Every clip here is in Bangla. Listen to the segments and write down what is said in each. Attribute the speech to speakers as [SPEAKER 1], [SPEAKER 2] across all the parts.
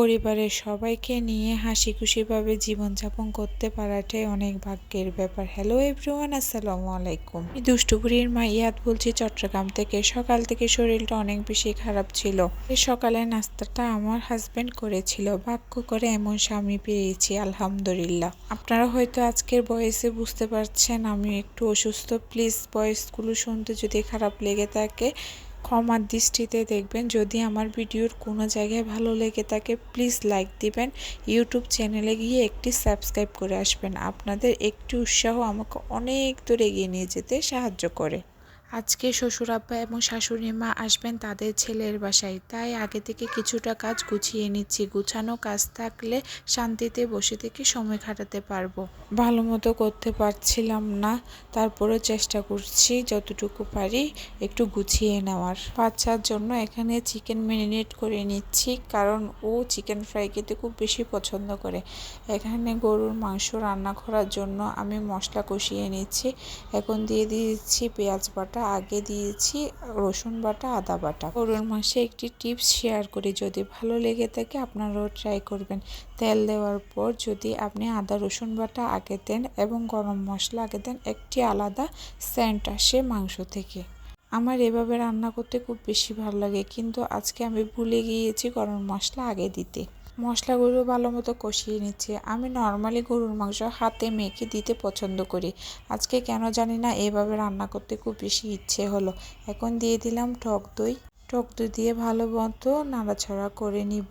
[SPEAKER 1] পরিবারের সবাইকে নিয়ে হাসি খুশিভাবে জীবনযাপন করতে পারাটাই অনেক ভাগ্যের ব্যাপার। হ্যালো এভরিওয়ান আসসালামু আলাইকুম। দুষ্টুপুরীর মা ইয়াদ বলছি, চট্টগ্রাম থেকে। সকাল থেকে শরীরটা অনেক বেশি খারাপ ছিল। সকালে নাস্তাটা আমার হাজব্যান্ড করেছিল। ভাগ্য করে এমন স্বামী পেয়েছি, আলহামদুলিল্লাহ। আপনারা হয়তো আজকের বয়সে বুঝতে পারছেন আমি একটু অসুস্থ। প্লিজ বয়সগুলো শুনতে যদি খারাপ লেগে থাকে ক্ষমার দৃষ্টিতে দেখবেন। যদি আমার ভিডিওর কোনো জায়গায় ভালো লেগে থাকে প্লিজ লাইক দিবেন। ইউটিউব চ্যানেলে গিয়ে একটি সাবস্ক্রাইব করে আসবেন। আপনাদের একটি উৎসাহ আমাকে অনেক দূর এগিয়ে নিয়ে যেতে সাহায্য করে। আজকে শ্বশুর আব্বা এবং শাশুড়ি মা আসবেন তাদের ছেলের বাসায়। তাই আগে থেকে কিছুটা কাজ গুছিয়ে নিচ্ছি। গুছানো কাজ থাকলে শান্তিতে বসে থেকে সময় কাটাতে পারব। ভালো মতো করতে পারছিলাম না। তারপরেও চেষ্টা করছি যতটুকু পারি একটু গুছিয়ে নেওয়ার। বাচ্চার জন্য এখানে চিকেন ম্যারিনেট করে নিচ্ছি কারণ ও চিকেন ফ্রাই খেতে খুব বেশি পছন্দ করে। এখানে গরুর মাংস রান্না করার জন্য আমি মশলা কষিয়ে নিচ্ছি। এখন দিয়ে দিচ্ছি পেঁয়াজ বাটা। আগে দিয়েছি, রসুন বাটা, আদা বাটা। গরুর মাসে একটি টিপস শেয়ার করি, যদি ভালো লেগে থাকে আপনারাও ট্রাই করবেন। তেল দেওয়ার পর যদি আপনি আদা, রসুন বাটা আগে দেন এবং গরম মশলা আগে দেন, একটি আলাদা সেন্ট আসে মাংস থেকে। আমার এভাবে রান্না করতে খুব বেশি ভালো লাগে, কিন্তু আজকে আমি ভুলে গিয়েছি গরম মশলা আগে দিতে। মশলাগুলো ভালো মতো কষিয়ে নিচ্ছে। আমি নর্মালি গরুর মাংস হাতে মেখে দিতে পছন্দ করি। আজকে কেন জানি না, এভাবে রান্না করতে খুব বেশি ইচ্ছে হলো। এখন দিয়ে দিলাম টক দই। টক দই দিয়ে ভালো মতো নাড়াছাড়া করে নিব।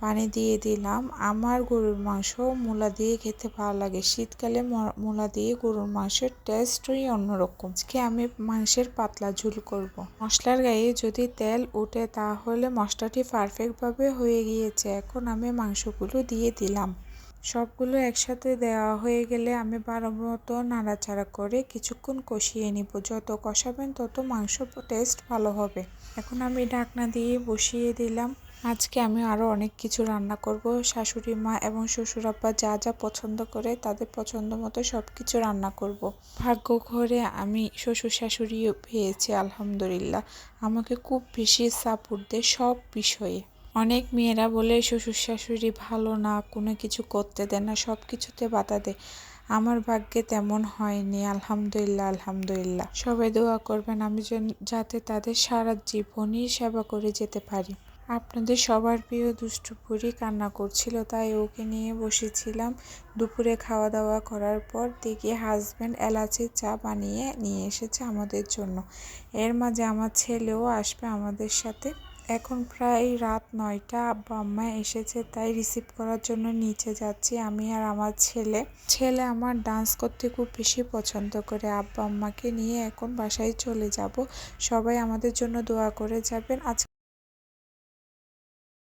[SPEAKER 1] পানি দিয়ে দিলাম। আমার গরুর মাংস মূলা দিয়ে খেতে ভালো লাগে। শীতকালে মূলা দিয়ে গরুর মাংসের টেস্টই অন্যরকম। আজকে আমি মাংসের পাতলা ঝুল করব। মশলার গায়ে যদি তেল উঠে তাহলে মশলাটি পারফেক্টভাবে হয়ে গিয়েছে। এখন আমি মাংসগুলো দিয়ে দিলাম। সবগুলো একসাথে দেওয়া হয়ে গেলে আমি বারো মতো নাড়াচাড়া করে কিছুক্ষণ কষিয়ে নিব। যত কষাবেন তত মাংস টেস্ট ভালো হবে। এখন আমি ঢাকনা দিয়ে বসিয়ে দিলাম। আজকে আমি আরও অনেক কিছু রান্না করব। শাশুড়ি মা এবং শ্বশুরাব্বা যা যা পছন্দ করে তাদের পছন্দ মতো সব কিছু রান্না করব। ভাগ্য ঘরে আমি শ্বশুর শাশুড়িও পেয়েছি, আলহামদুলিল্লাহ। আমাকে খুব বেশি সাপোর্ট দেয় সব বিষয়ে। অনেক মেয়েরা বলে, শ্বশুর শাশুড়ি ভালো না, কোনো কিছু করতে দেয় না, সব কিছুতে বাধা দেয়। আমার ভাগ্যে তেমন হয়নি, আলহামদুলিল্লাহ আলহামদুলিল্লাহ। সবাই দোয়া করবেন আমি যাতে তাদের সারা জীবনই সেবা করে যেতে পারি। আপনাদের সবার প্রিয় দুষ্টুপুরি কান্না করছিল, তাই ওকে নিয়ে বসেছিলাম। দুপুরে খাওয়া দাওয়া করার পর দেখি হাজব্যান্ড এলাচের চা বানিয়ে নিয়ে এসেছে আমাদের জন্য। এর মাঝে আমার ছেলেও আসবে আমাদের সাথে। এখন প্রায় রাত নয়টা, আব্বা আম্মা এসেছে, তাই রিসিভ করার জন্য নিচে যাচ্ছি। আমি আর আমার ছেলে ছেলে আমার ডান্স করতে খুব বেশি পছন্দ করে। আব্বা আম্মাকে নিয়ে এখন বাসায় চলে যাব। সবাই আমাদের জন্য দোয়া করে যাবেন। আজ